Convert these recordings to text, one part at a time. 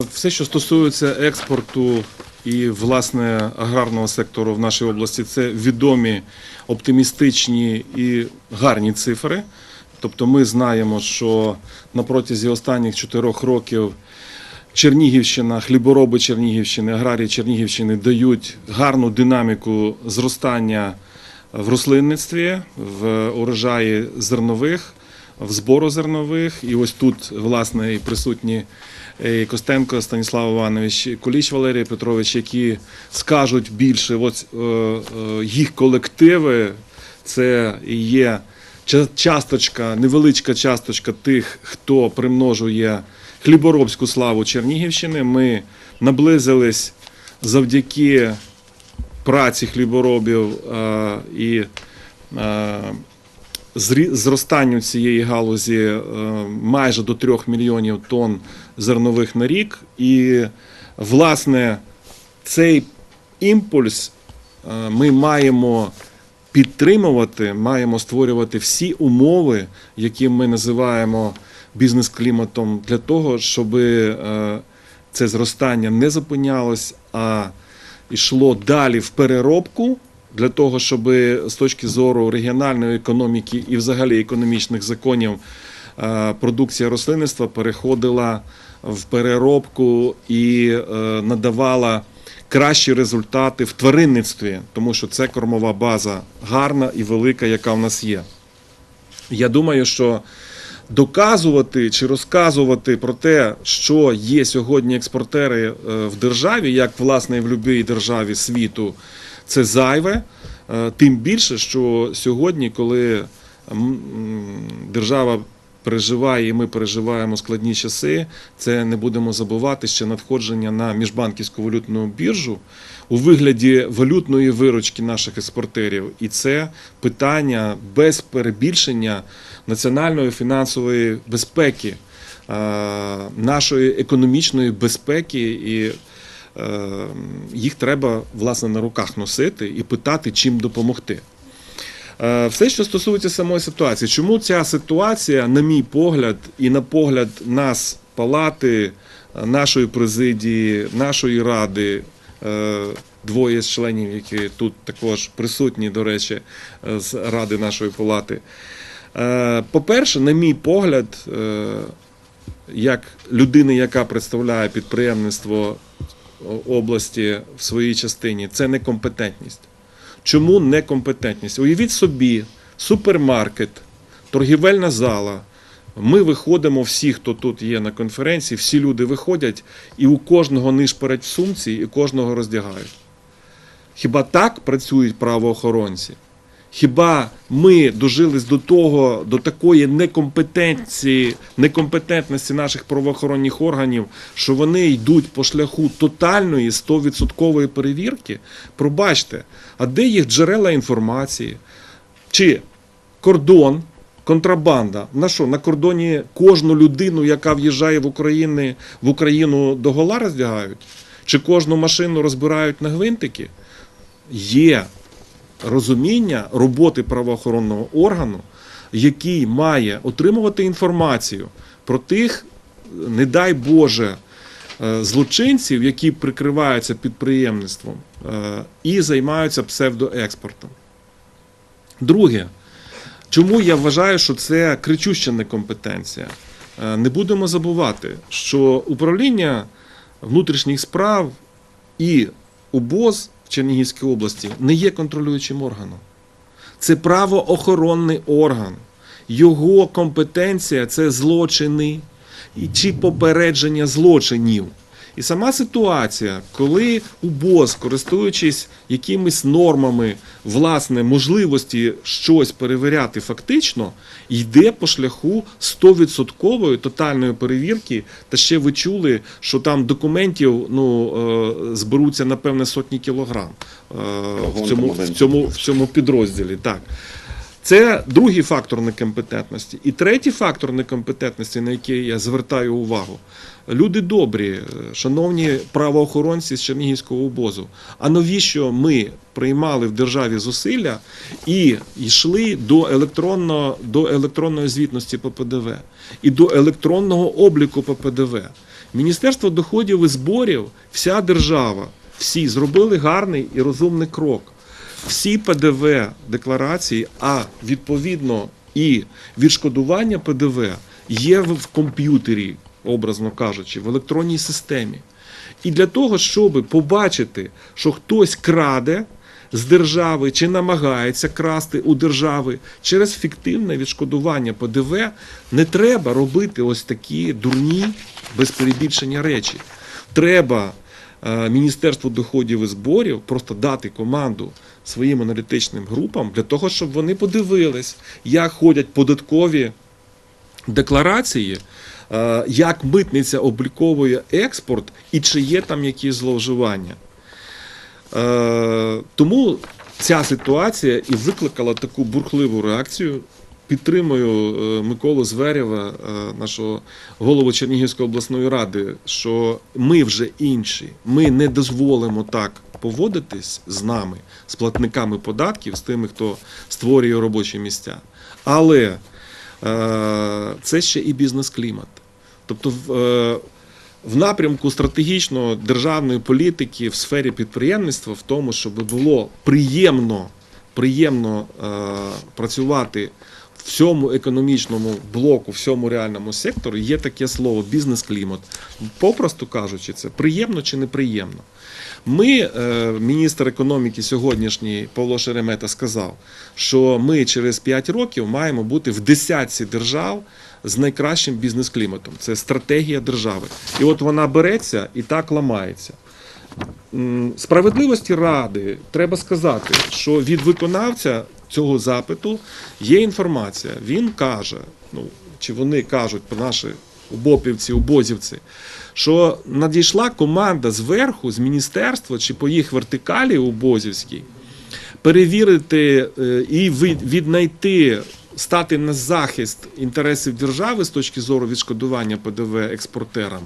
Все, що стосується експорту і власне аграрного сектору в нашій області, це відомі оптимістичні і гарні цифри. Тобто, ми знаємо, що на протязі останніх чотирьох років Чернігівщина, хлібороби Чернігівщини, аграрії Чернігівщини дають гарну динаміку зростання в рослинництві, в урожаї зернових, в збору зернових. І ось тут, власне, і присутні і Костенко Станіслав Іванович, Куліч Валерій Петрович, які скажуть більше, ось е, е, їх колективи, це і є часточка, невеличка часточка тих, хто примножує хліборобську славу Чернігівщини. Ми наблизились завдяки праці хліборобів е, і е, зростанню цієї галузі е, майже до 3 мільйонів тонн зернових на рік. І, власне, цей імпульс е, ми маємо підтримувати, маємо створювати всі умови, які ми називаємо бізнес-кліматом, для того, щоб е, це зростання не зупинялось, а йшло далі в переробку. Для того, щоб з точки зору регіональної економіки і взагалі економічних законів е, продукція рослинництва переходила в переробку і е, надавала кращі результати в тваринництві, тому що це кормова база гарна і велика, яка в нас є. Я думаю, що доказувати чи розказувати про те, що є сьогодні експортери е, в державі, як власне і в будь-якій державі світу, це зайве. Е, Тим більше, що сьогодні, коли держава переживає, і ми переживаємо складні часи, це не будемо забувати ще надходження на міжбанківську валютну біржу у вигляді валютної виручки наших експортерів. І це питання без перебільшення національної фінансової безпеки, е, нашої економічної безпеки і. Е, Їх треба власне на руках носити і питати, чим допомогти. Е, Все, що стосується самої ситуації, чому ця ситуація, на мій погляд, і на погляд нас, палати, нашої президії, нашої ради, е, двоє з членів, які тут також присутні, до речі, з ради нашої палати. По-перше, на мій погляд, як людини, яка представляє підприємництво області в своїй частині, це некомпетентність. Чому некомпетентність? Уявіть собі, супермаркет, торгівельна зала. Ми виходимо, всі, хто тут є на конференції, всі люди виходять, і у кожного нишперять в сумці, і кожного роздягають. Хіба так працюють правоохоронці? Хіба ми дожились до того, до такої некомпетенції, некомпетентності наших правоохоронних органів, що вони йдуть по шляху тотальної 100% перевірки? Пробачте, а де їх джерела інформації? Чи кордон, контрабанда? На що? На кордоні кожну людину, яка в'їжджає в Україну, в Україну догола роздягають? Чи кожну машину розбирають на гвинтики? Є розуміння роботи правоохоронного органу, який має отримувати інформацію про тих, не дай Боже, е, злочинців, які прикриваються підприємництвом е, і займаються псевдоекспортом. Друге, чому я вважаю, що це кричуща некомпетенція? Е, Не будемо забувати, що управління внутрішніх справ і УБОЗ в Чернігівській області не є контролюючим органом. Це правоохоронний орган. Його компетенція це злочини чи попередження злочинів. І сама ситуація, коли УБОЗ, користуючись якимись нормами власне можливості щось перевіряти фактично, йде по шляху 100% тотальної перевірки. Та ще ви чули, що там документів ну, е, зберуться напевне сотні кілограм е, в цьому, в цьому, в цьому підрозділі. Так. Це другий фактор некомпетентності. І третій фактор некомпетентності, на який я звертаю увагу. Люди добрі, е, шановні правоохоронці з Чернігівського обозу. А навіщо ми приймали в державі зусилля і йшли до електронного до електронної звітності по ПДВ і до електронного обліку по ПДВ? Міністерство доходів і зборів, вся держава, всі зробили гарний і розумний крок. Всі ПДВ декларації, а відповідно і відшкодування ПДВ є в комп'ютері, образно кажучи, в електронній системі. І для того, щоб побачити, що хтось краде з держави чи намагається красти у держави через фіктивне відшкодування ПДВ, не треба робити ось такі дурні без перебільшення речі. Треба Міністерству доходів і зборів просто дати команду своїм аналітичним групам для того, щоб вони подивились, як ходять податкові декларації, е, як митниця обліковує експорт і чи є там якісь зловживання. Е, Тому ця ситуація і викликала таку бурхливу реакцію. Підтримую е, Миколу Зверєва, е, нашого голову Чернігівської обласної ради, що ми вже інші. Ми не дозволимо так поводитись з нами, з платниками податків, з тими, хто створює робочі місця. Але е, це ще і бізнес-клімат. Тобто, в, напрямку стратегічно державної політики в сфері підприємництва, в тому, щоб було приємно, приємно працювати всьому економічному блоку, всьому реальному секторі, є таке слово бізнес-клімат. Попросту кажучи, це приємно чи неприємно. Ми, е, міністр економіки сьогоднішній Павло Шеремета сказав, що ми через 5 років маємо бути в десятці держав з найкращим бізнес-кліматом. Це стратегія держави. І от вона береться і так ламається. Справедливості ради треба сказати, що від виконавця цього запиту є інформація. Він каже, ну чи вони кажуть наші убопівці, убозівці, що надійшла команда зверху, з міністерства чи по їх вертикалі убозівській, перевірити е, і віднайти, стати на захист інтересів держави з точки зору відшкодування ПДВ експортерам.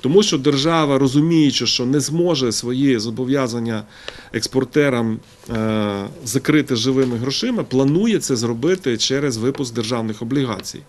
Тому що держава, розуміючи, що не зможе свої зобов'язання експортерам е, закрити живими грошима, планує це зробити через випуск державних облігацій.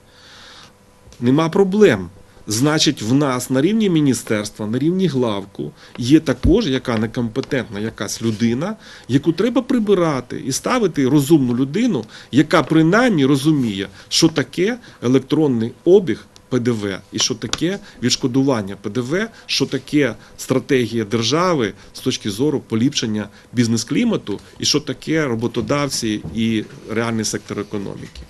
Нема проблем. Значить, в нас на рівні міністерства, на рівні главку є також яка некомпетентна якась людина, яку треба прибирати і ставити розумну людину, яка принаймні розуміє, що таке електронний обіг ПДВ і що таке відшкодування ПДВ, що таке стратегія держави з точки зору поліпшення бізнес-клімату, і що таке роботодавці і реальний сектор економіки.